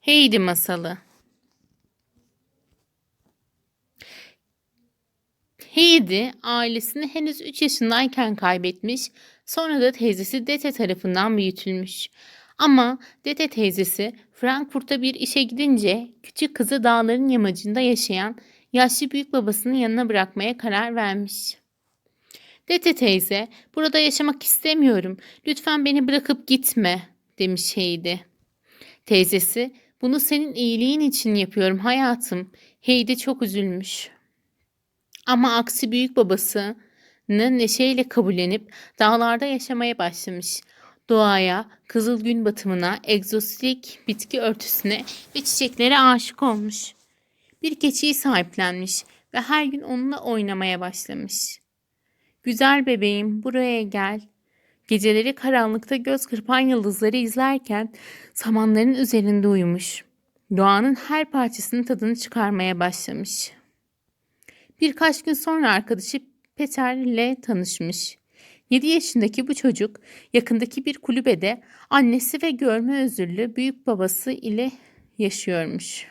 Heidi Masalı Heidi ailesini henüz 3 yaşındayken kaybetmiş, sonra da teyzesi Dete tarafından büyütülmüş. Ama Dete teyzesi Frankfurt'a bir işe gidince küçük kızı dağların yamacında yaşayan yaşlı büyük babasının yanına bırakmaya karar vermiş. Dete teyze, burada yaşamak istemiyorum. Lütfen beni bırakıp gitme, demiş Heidi. Teyzesi, bunu senin iyiliğin için yapıyorum hayatım. Heidi çok üzülmüş. Ama aksi büyük babasını neşeyle kabullenip dağlarda yaşamaya başlamış. Doğaya, kızıl gün batımına, egzotik bitki örtüsüne ve çiçeklere aşık olmuş. Bir keçiyi sahiplenmiş ve her gün onunla oynamaya başlamış. Güzel bebeğim buraya gel. Geceleri karanlıkta göz kırpan yıldızları izlerken samanların üzerinde uyumuş. Doğanın her parçasının tadını çıkarmaya başlamış. Birkaç gün sonra arkadaşı Peter ile tanışmış. 7 yaşındaki bu çocuk yakındaki bir kulübede annesi ve görme özürlü büyük babası ile yaşıyormuş.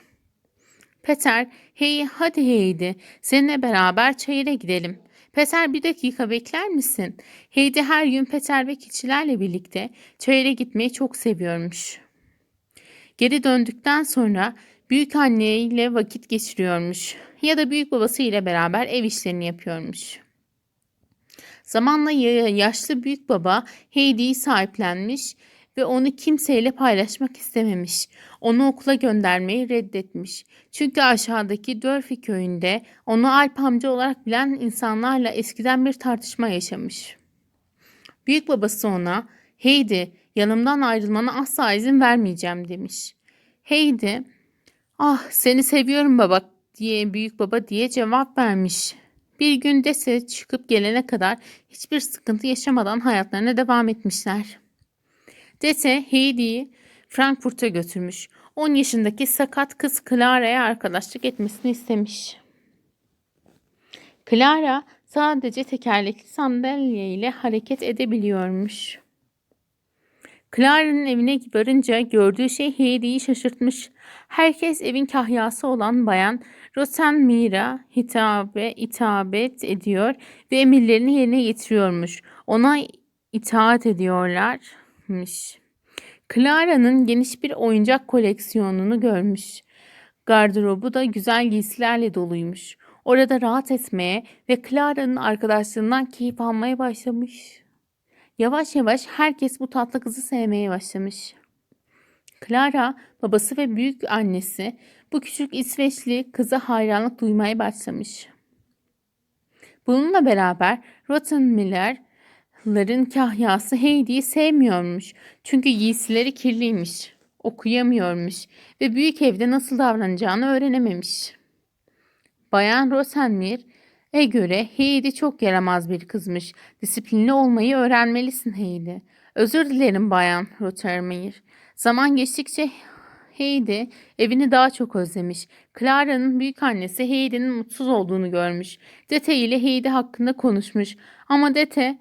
Peter, hey hadi Heidi, seninle beraber çayıra gidelim. Peter bir dakika bekler misin? Heidi her gün Peter ve keçilerle birlikte çayıra gitmeyi çok seviyormuş. Geri döndükten sonra büyük anneyle vakit geçiriyormuş ya da büyük babası ile beraber ev işlerini yapıyormuş. Zamanla yaşlı büyük baba Heidi'yi sahiplenmiş ve onu kimseyle paylaşmak istememiş. Onu okula göndermeyi reddetmiş. Çünkü aşağıdaki Dörfi köyünde onu Alp amca olarak bilen insanlarla eskiden bir tartışma yaşamış. Büyük babası ona Heidi yanımdan ayrılmana asla izin vermeyeceğim demiş. Heidi ah seni seviyorum baba diye büyük baba diye cevap vermiş. Bir gün dese çıkıp gelene kadar hiçbir sıkıntı yaşamadan hayatlarına devam etmişler. Dete Heidi'yi Frankfurt'a götürmüş. 10 yaşındaki sakat kız Clara'ya arkadaşlık etmesini istemiş. Clara sadece tekerlekli sandalye ile hareket edebiliyormuş. Clara'nın evine varınca gördüğü şey Heidi'yi şaşırtmış. Herkes evin kahyası olan bayan Rosenmira hitabe, itabet ediyor ve emirlerini yerine getiriyormuş. Ona itaat ediyorlarmış. Clara'nın geniş bir oyuncak koleksiyonunu görmüş. Gardırobu da güzel giysilerle doluymuş. Orada rahat etmeye ve Clara'nın arkadaşlığından keyif almaya başlamış. Yavaş yavaş herkes bu tatlı kızı sevmeye başlamış. Clara, babası ve büyük annesi bu küçük İsveçli kıza hayranlık duymaya başlamış. Bununla beraber Rottenmiller'ların kahyası Heidi'yi sevmiyormuş. Çünkü giysileri kirliymiş, okuyamıyormuş ve büyük evde nasıl davranacağını öğrenememiş. Bayan Rosenmir e göre Heidi çok yaramaz bir kızmış. Disiplinli olmayı öğrenmelisin Heidi. Özür dilerim Bayan Rottermeier. Zaman geçtikçe Heidi evini daha çok özlemiş. Clara'nın büyük annesi Heidi'nin mutsuz olduğunu görmüş. Dete ile Heidi hakkında konuşmuş. Ama Dete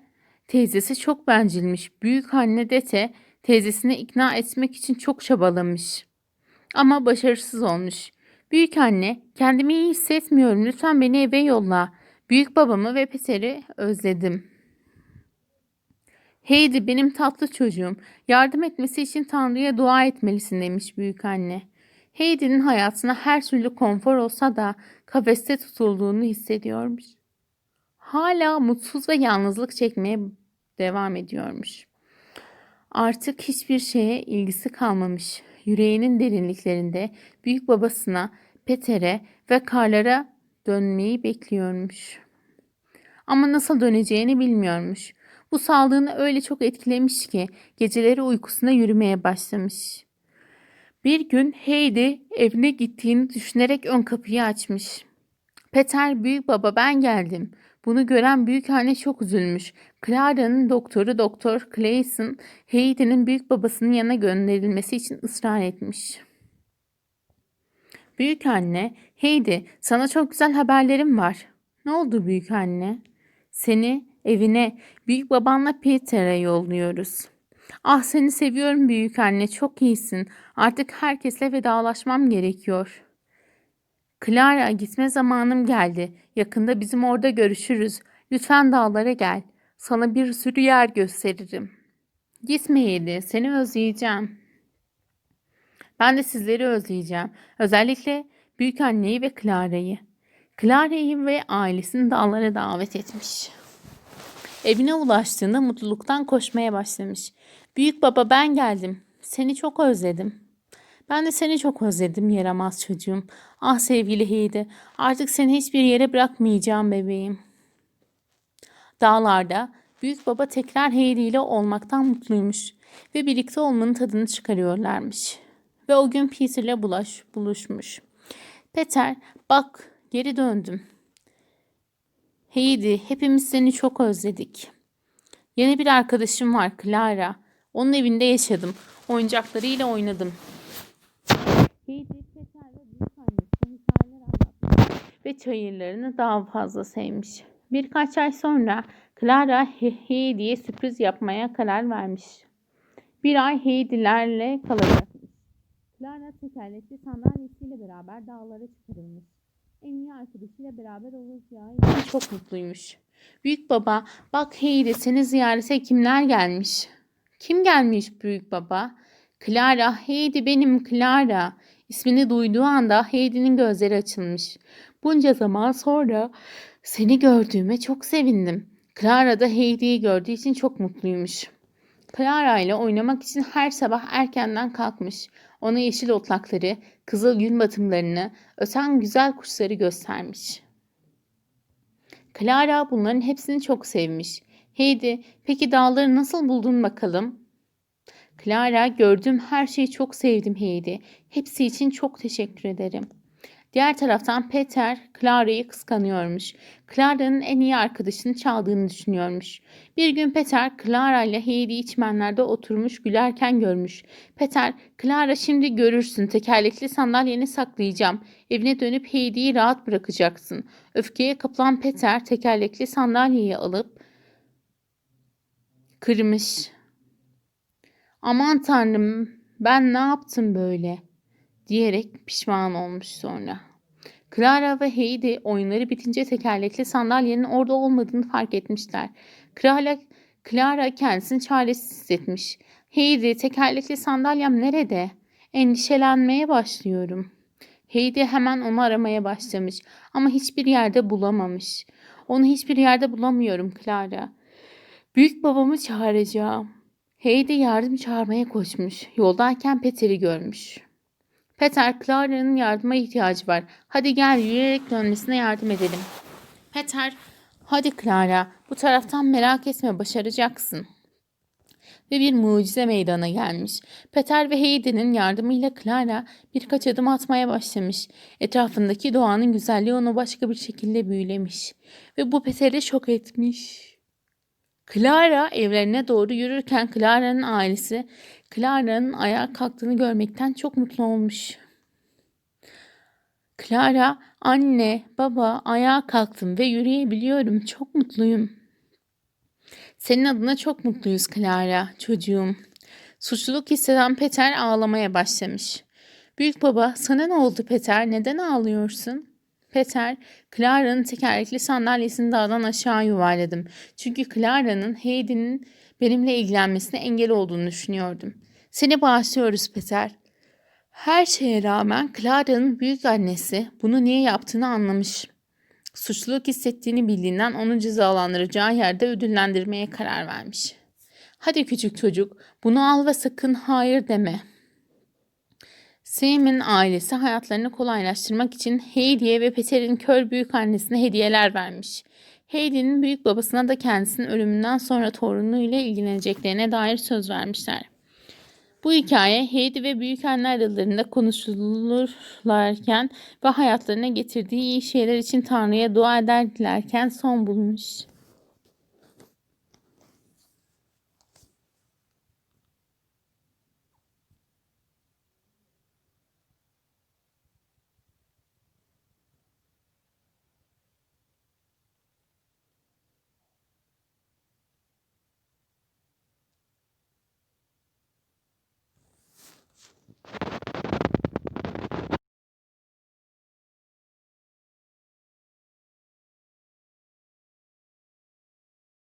teyzesi çok bencilmiş. Büyük anne Dete teyzesini ikna etmek için çok çabalamış. Ama başarısız olmuş. Büyük anne, kendimi iyi hissetmiyorum. Lütfen beni eve yolla. Büyük babamı ve Peter'i özledim. Heidi benim tatlı çocuğum. Yardım etmesi için Tanrı'ya dua etmelisin demiş büyük anne. Heidi'nin hayatına her türlü konfor olsa da kafeste tutulduğunu hissediyormuş. Hala mutsuz ve yalnızlık çekmeye devam ediyormuş. Artık hiçbir şeye ilgisi kalmamış. Yüreğinin derinliklerinde büyük babasına, Peter'e ve Karlar'a dönmeyi bekliyormuş. Ama nasıl döneceğini bilmiyormuş. Bu sağlığını öyle çok etkilemiş ki geceleri uykusuna yürümeye başlamış. Bir gün Heidi evine gittiğini düşünerek ön kapıyı açmış. Peter büyük baba ben geldim. Bunu gören büyük anne çok üzülmüş. Clara'nın doktoru Doktor Clayson Heidi'nin büyük babasının yanına gönderilmesi için ısrar etmiş. Büyük anne, Heidi sana çok güzel haberlerim var. Ne oldu büyük anne? Seni evine büyük babanla Peter'e yolluyoruz. Ah seni seviyorum büyük anne, çok iyisin. Artık herkesle vedalaşmam gerekiyor. Clara, gitme zamanım geldi. Yakında bizim orada görüşürüz. Lütfen dağlara gel. Sana bir sürü yer gösteririm. Gitme Yedi, seni özleyeceğim. Ben de sizleri özleyeceğim. Özellikle büyük anneyi ve Clara'yı. Clara'yı ve ailesini dağlara davet etmiş. Evine ulaştığında mutluluktan koşmaya başlamış. Büyük baba ben geldim. Seni çok özledim. Ben de seni çok özledim yaramaz çocuğum. Ah sevgili Heidi, artık seni hiçbir yere bırakmayacağım bebeğim. Dağlarda büyük baba tekrar Heidi ile olmaktan mutluymuş ve birlikte olmanın tadını çıkarıyorlarmış. Ve o gün Peter'le bulaş, buluşmuş. Peter, bak geri döndüm. Heidi, hepimiz seni çok özledik. Yeni bir arkadaşım var, Clara. Onun evinde yaşadım. Oyuncaklarıyla oynadım. Heidi, Peter ve büyük annesine hikayeler anlatmış ve çayırlarını daha fazla sevmiş. Birkaç ay sonra Clara He- Heidi'ye sürpriz yapmaya karar vermiş. Bir ay Heidi'lerle kalacakmış. Clara tekerlekli sandalyesiyle beraber dağlara çıkarılmış. En iyi arkadaşıyla beraber olacağı için çok mutluymuş. Büyük baba, bak Heidi seni ziyarete kimler gelmiş? Kim gelmiş büyük baba? Clara, Heidi benim Clara. İsmini duyduğu anda Heidi'nin gözleri açılmış. Bunca zaman sonra seni gördüğüme çok sevindim. Clara da Heidi'yi gördüğü için çok mutluymuş. Clara ile oynamak için her sabah erkenden kalkmış. Ona yeşil otlakları, kızıl gün batımlarını, öten güzel kuşları göstermiş. Clara bunların hepsini çok sevmiş. Heidi, peki dağları nasıl buldun bakalım? Clara, gördüğüm her şeyi çok sevdim Heidi. Hepsi için çok teşekkür ederim. Diğer taraftan Peter, Clara'yı kıskanıyormuş. Clara'nın en iyi arkadaşını çaldığını düşünüyormuş. Bir gün Peter, Clara ile Heidi'yi çimenlerde oturmuş gülerken görmüş. Peter, Clara şimdi görürsün tekerlekli sandalyeni saklayacağım. Evine dönüp Heidi'yi rahat bırakacaksın. Öfkeye kapılan Peter tekerlekli sandalyeyi alıp kırmış. Aman tanrım ben ne yaptım böyle diyerek pişman olmuş sonra. Clara ve Heidi oyunları bitince tekerlekli sandalyenin orada olmadığını fark etmişler. Clara, Clara kendisini çaresiz hissetmiş. Heidi tekerlekli sandalyem nerede? Endişelenmeye başlıyorum. Heidi hemen onu aramaya başlamış ama hiçbir yerde bulamamış. Onu hiçbir yerde bulamıyorum Clara. Büyük babamı çağıracağım. Heidi yardım çağırmaya koşmuş. Yoldayken Peter'i görmüş. Peter, Clara'nın yardıma ihtiyacı var. Hadi gel yürüyerek dönmesine yardım edelim. Peter, hadi Clara, bu taraftan merak etme başaracaksın. Ve bir mucize meydana gelmiş. Peter ve Heidi'nin yardımıyla Clara birkaç adım atmaya başlamış. Etrafındaki doğanın güzelliği onu başka bir şekilde büyülemiş. Ve bu Peter'i şok etmiş. Clara evlerine doğru yürürken Clara'nın ailesi Clara'nın ayağa kalktığını görmekten çok mutlu olmuş. Clara, anne, baba ayağa kalktım ve yürüyebiliyorum. Çok mutluyum. Senin adına çok mutluyuz Clara, çocuğum. Suçluluk hisseden Peter ağlamaya başlamış. Büyük baba, sana ne oldu Peter? Neden ağlıyorsun? Peter, Clara'nın tekerlekli sandalyesini dağdan aşağı yuvarladım. Çünkü Clara'nın Heidi'nin benimle ilgilenmesine engel olduğunu düşünüyordum. Seni bağışlıyoruz Peter. Her şeye rağmen Clara'nın büyük annesi bunu niye yaptığını anlamış. Suçluluk hissettiğini bildiğinden onu cezalandıracağı yerde ödüllendirmeye karar vermiş. Hadi küçük çocuk bunu al ve sakın hayır deme. Sam'in ailesi hayatlarını kolaylaştırmak için Heidi'ye ve Peter'in kör büyük annesine hediyeler vermiş. Heidi'nin büyük babasına da kendisinin ölümünden sonra torunuyla ilgileneceklerine dair söz vermişler. Bu hikaye Heidi ve büyük anne aralarında konuşulurlarken ve hayatlarına getirdiği iyi şeyler için Tanrı'ya dua ederlerken son bulmuş.